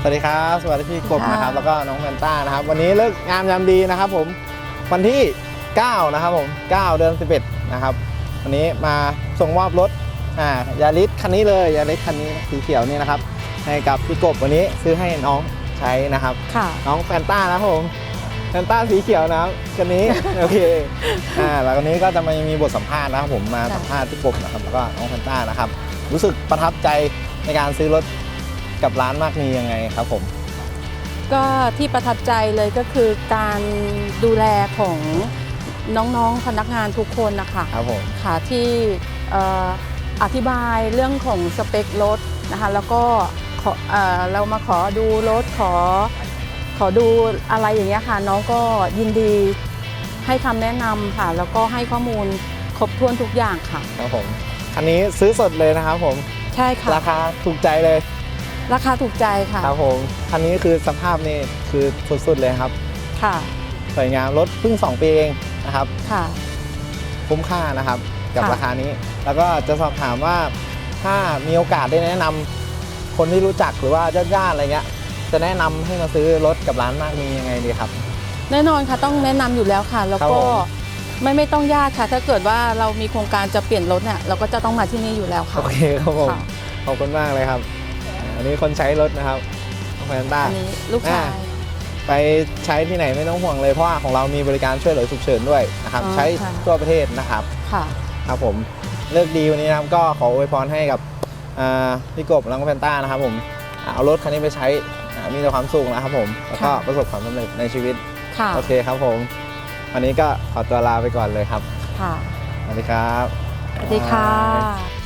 สวัสดีครับ สวัสดีพี่กบค่ะนะครับ แล้วก็น้องแฟนต้านะครับ วันนี้เลิกงามยามดีนะครับผม วันที่ 9 นะครับผม 9 เดือน 11 นะครับ วันนี้มาส่งมอบรถ อ่ายาริสคันนี้เลย ยาริสคันนี้สีเขียวนี่นะครับ ให้กับพี่กบวันนี้ซื้อให้น้องใช้นะครับค่ะน้องแฟนต้านะครับผมแฟนต้าสีเขียวนะครับคันนี้ โอเค อ่า แล้ววันนี้ก็จะมามีบทสัมภาษณ์นะครับผม มาค่ะสัมภาษณ์พี่กบนะครับ แล้วก็น้องแฟนต้านะครับ รู้สึกประทับใจในการซื้อรถ กับร้านมากมียังไงครับผม ก็ที่ประทับใจเลยก็คือการดูแลของน้องๆพนักงานทุกคนนะคะครับผม ค่ะที่เอ่ออธิบายเรื่องของสเปครถนะคะแล้วก็ขอเอ่อเรามาขอดูรถขอขอดูอะไรอย่างเงี้ยค่ะน้องก็ยินดีให้คำแนะนำค่ะ แล้วก็ให้ข้อมูลครบถ้วนทุกอย่างค่ะ ครับผม คันนี้ซื้อสดเลยนะครับผม ใช่ค่ะ ราคาถูกใจเลย ราคาถูกใจค่ะ ครับผมคันนี้คือสภาพนี่คือสุดๆเลยครับ ค่ะ สวยงามรถเพิ่ง 2 ปีเองนะครับ ค่ะ คุ้มค่านะครับ กับค่ะ ราคานี้ แล้วก็จะสอบถามว่าถ้ามีโอกาสได้แนะนำคนที่รู้จักหรือว่าญาติๆอะไรเงี้ย จะแนะนำให้มาซื้อรถกับร้านมากมียังไงดีครับ แน่นอนค่ะต้องแนะนำอยู่แล้วค่ะ แล้วครับก็ผม ไม่ไม่ต้องยากค่ะ ถ้าเกิดว่าเรามีโครงการจะเปลี่ยนรถเนี่ยเราก็จะต้องมาที่นี่อยู่แล้วค่ะ โอเคครับผมค่ะ ขอบคุณมากเลยครับ อ่าอันนี้คนใช้รถนะครับน้องแฟนต้าอันนี้ลูกชาย ไปใช้ที่ไหนไม่ต้องห่วงเลย เพราะว่าของเรามีบริการช่วยเหลือฉุกเฉินด้วยนะครับ อ๋อใช้ค่ะ ทั่วประเทศนะครับ ค่ะ ครับผมเลิกดีวันนี้นะครับก็ขออวยพรให้กับอ่าพี่กบแล้วก็แฟนต้านะครับผมอ่าเอารถคันนี้ไปใช้อ่ามีแต่ความสุขนะครับผมแล้วก็ค่ะ ประสบความสำเร็จในชีวิต ค่ะโอเคครับผม วันนี้ก็ขอตัวลาไปก่อนเลยครับ ค่ะ สวัสดีครับ สวัสดีค่ะ